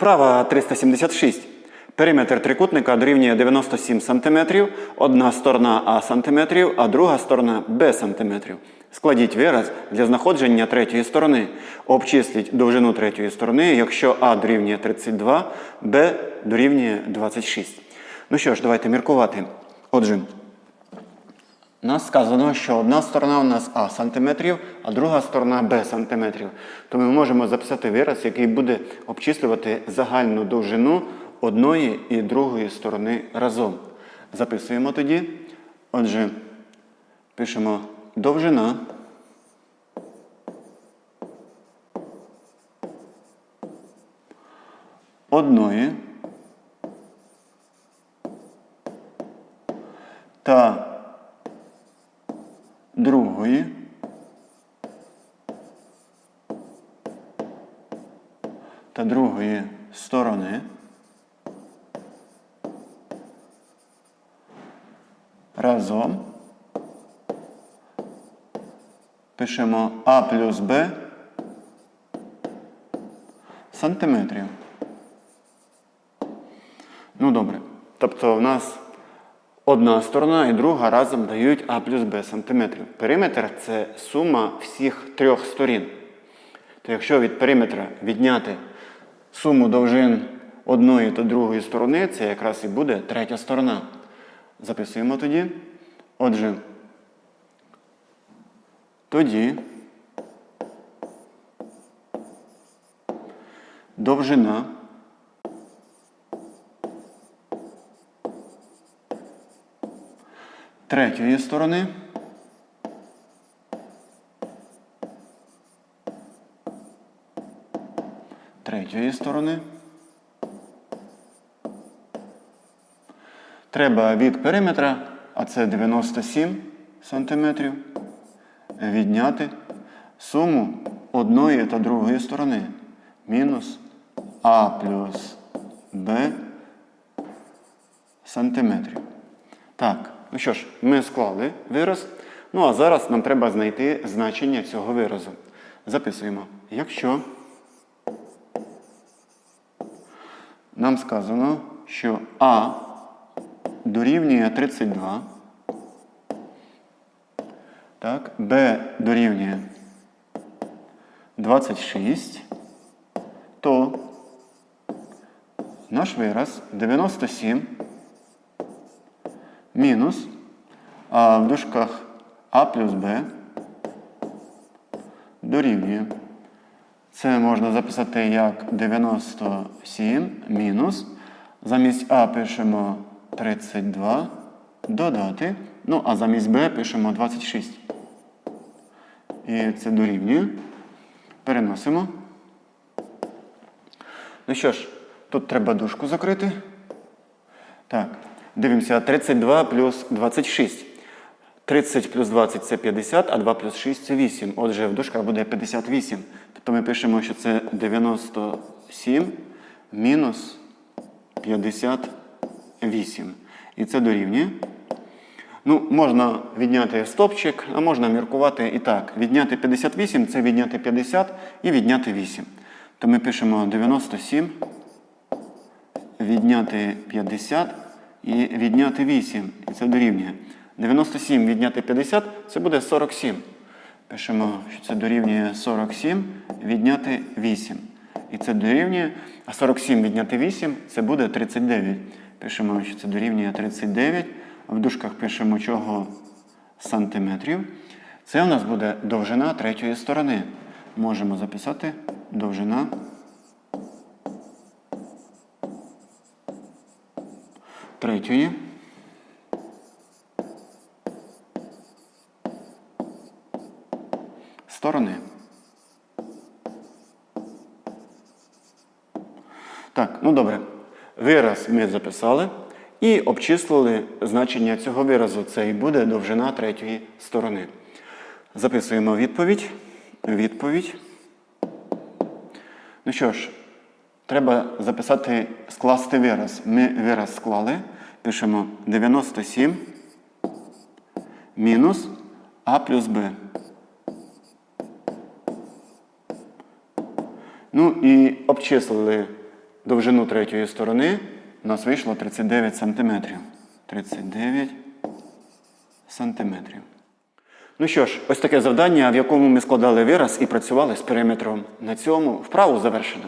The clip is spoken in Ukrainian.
Вправа 376. Периметр трикутника дорівнює 97 см, одна сторона А см, а друга сторона Б см. Складіть вираз для знаходження третьої сторони. Обчисліть довжину третьої сторони, якщо А дорівнює 32, Б дорівнює 26. Ну що ж, давайте міркувати. Отже, у нас сказано, що одна сторона у нас А сантиметрів, а друга сторона Б сантиметрів. То ми можемо записати вираз, який буде обчислювати загальну довжину одної і другої сторони разом. Записуємо тоді. Отже, пишемо довжина. Одної та другої та другої сторони разом пишемо А плюс Б сантиметрів. Ну добре. Тобто в нас одна сторона і друга разом дають А плюс Б сантиметрів. Периметр це сума всіх трьох сторін. То якщо від периметра відняти суму довжин одної та другої сторони, це якраз і буде третя сторона. Записуємо тоді. Отже, тоді довжина третьої сторони третьої сторони. Треба від периметра, а це 97 сантиметрів, відняти суму одної та другої сторони. Мінус А плюс Б сантиметрів. Так, ну що ж, ми склали вираз. Ну а зараз нам треба знайти значення цього виразу. Записуємо. Якщо нам сказано, що А дорівнює 32, так, Б дорівнює 26, то наш вираз 97 мінус, а в дужках А плюс Б дорівнює. Це можна записати як 97 мінус. Замість А пишемо 32, додати. Ну, а замість Б пишемо 26. І це дорівнює. Переносимо. Ну що ж, тут треба дужку закрити. Так, дивимося, 32 плюс 26. 30 плюс 20 це 50, а 2 плюс 6 це 8. Отже, в дужках буде 58. Тобто ми пишемо, що це 97 мінус 58. І це дорівнює. Ну, можна відняти стопчик, а можна міркувати і так. Відняти 58 це відняти 50 і відняти 8. То ми пишемо 97, відняти 50 і відняти 8. І це дорівнює. 97 відняти 50 це буде 47. Пишемо, що це дорівнює 47, відняти 8. І це дорівнює. А 47 відняти 8 це буде 39. Пишемо, що це дорівнює 39. В дужках пишемо чого сантиметрів. Це у нас буде довжина третьої сторони. Можемо записати довжина третьої. Сторони. Так, ну добре. Вираз ми записали і обчислили значення цього виразу. Це і буде довжина третьої сторони. Записуємо відповідь. Відповідь. Ну що ж, треба записати, скласти вираз. Ми вираз склали. Пишемо 97 мінус А плюс Б. Ну і обчислили довжину третьої сторони, у нас вийшло 39 сантиметрів. 39 сантиметрів. Ну що ж, ось таке завдання, в якому ми складали вираз і працювали з периметром. На цьому вправу завершено.